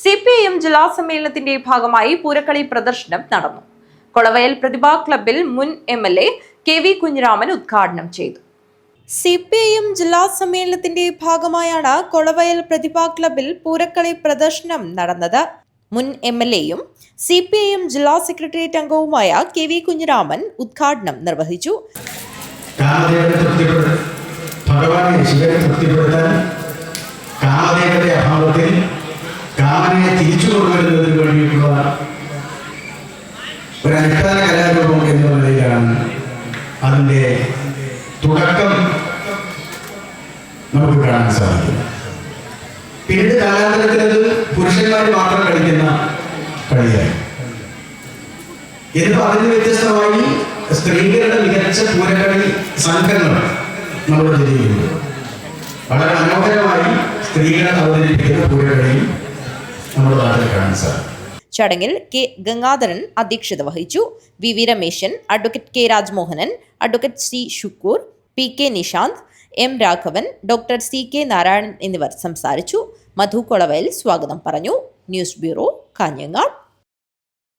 C P I M ജില്ലാ സമ്മേളനത്തിന്റെ ഭാഗമായി പൂരക്കളി പ്രദർശനം നടന്നു. കൊളവയൽ പ്രതിഭാ ക്ലബിൽ മുൻ M L A K V Kunhiraman ഉദ്ഘാടനം ചെയ്തു. സി പി ഐ എം ജില്ലാ സമ്മേളനത്തിന്റെ ഭാഗമായാണ് കൊളവയൽ പ്രതിഭാ ക്ലബിൽ പൂരക്കളി പ്രദർശനം നടന്നത്. മുൻ എം എൽ എയും സി പി ഐ എം ജില്ലാ സെക്രട്ടേറിയറ്റ് അംഗവുമായ കെ വി കുഞ്ഞിരാമൻ ഉദ്ഘാടനം നിർവഹിച്ചു. ഭഗവാനെ ശിവനെ തൃപ്തിപ്പെടുത്താൻ കാമദേവന്റെ അഭാവത്തിൽ കാമനെ തിരിച്ചു കൊണ്ടുവരുന്നതിന് വേണ്ടിയിട്ടുള്ള ഒരു അനുഷ്ഠാന കലാരൂപം എന്ന നിലയിലാണ് അതിന്റെ തുടക്കം നമുക്ക് കാണാൻ സാധിക്കും. പിന്നീട് കാലാന്തരത്തിൽ പുരുഷന്മാർ മാത്രം കളിക്കുന്ന കളിയായി എന്നിട്ട് അതിന് വ്യത്യസ്തമായി സ്ത്രീകളുടെ മികച്ച പൂരക്കളി സംഘങ്ങൾ നമ്മുടെ ജില്ലയിലുണ്ട്. വളരെ മനോഹരമായി സ്ത്രീകളെ അവതരിപ്പിക്കുന്ന പൂരക്കളി നമ്മുടെ നാട്ടിൽ കാണാൻ സാധിക്കും. ചടങ്ങിൽ കെ ഗംഗാധരൻ അധ്യക്ഷത വഹിച്ചു. V V Rameshan advocate K Rajmohanan advocate C Shukkur P K Nishanth M Raghavan doctor C K Narayanan എന്നിവർ സംസാരിച്ചു. മധു കൊളവയൽ സ്വാഗതം പറഞ്ഞു. News bureau Kanhangad.